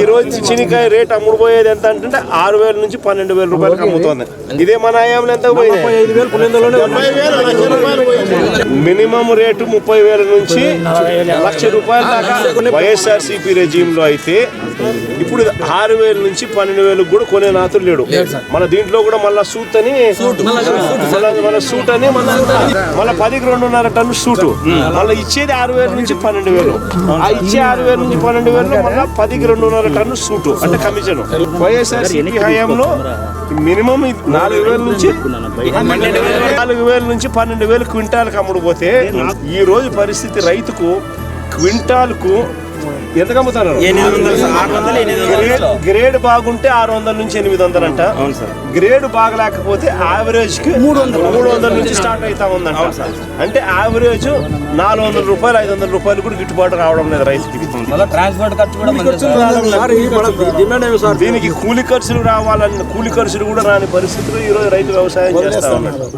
ఈ రోజు చినికాయ రేట్ అమ్ముడు పోయేది ఎంత అంటే ఆరు వేల నుంచి పన్నెండు వేల రూపాయలకు అమ్ముతోంది. ఇదే మన ఆయంలో ఎంత పోయింది. మినిమం రేటు ముప్పై వేల నుంచి లక్ష రూపాయల దాకా. వైఎస్ఆర్ సిపి రెజీమ్లో అయితే ఇప్పుడు ఆరు వేల నుంచి పన్నెండు వేలకు కూడా కొనే నాతులు లేడు. మన దీంట్లో కూడా మళ్ళా సూట్. అని మన సూట్ అని మళ్ళా పదికి రెండున్నర టన్ను సూటు. మళ్ళీ ఇచ్చేది ఆరు వేల నుంచి పన్నెండు వేలు. ఆ ఇచ్చే ఆరు వేల నుంచి పన్నెండు వేలు మళ్ళీ పదికి రెండున్నర టన్ను సూటు అంటే కమిషన్. వైఎస్ఆర్ సిపి హయాంలో మినిమం నాలుగు వేల నుంచి నాలుగు వేల నుంచి పన్నెండు వేలు క్వింటాల్కి అమ్ముడు పోతే ఈ రోజు పరిస్థితి రైతుకు క్వింటాల్కు ఎంత అమ్ముతారు గ్రేడ్ గ్రేడ్ బాగుంటే ఆరు వందల నుంచి ఎనిమిది వందలు అంట గ్రేడ్ బాగలేకపోతే యావరేజ్కి మూడు వందలు. మూడు వందల నుంచి స్టార్ట్ అవుతా ఉందంట. అంటే యావరేజ్ నాలుగు వందల రూపాయలు ఐదు వందల రూపాయలు కూడా గిట్టుబాటు రావడం లేదు రైతుకి ట్రాన్స్పోర్ట్ ఖర్చు కూడా మంచిది దీనికి కూలి ఖర్చులు రావాలని కూలి ఖర్చులు కూడా రాని పరిస్థితిలో ఈ రోజు రైతు వ్యవసాయం చేస్తా ఉన్నాడు.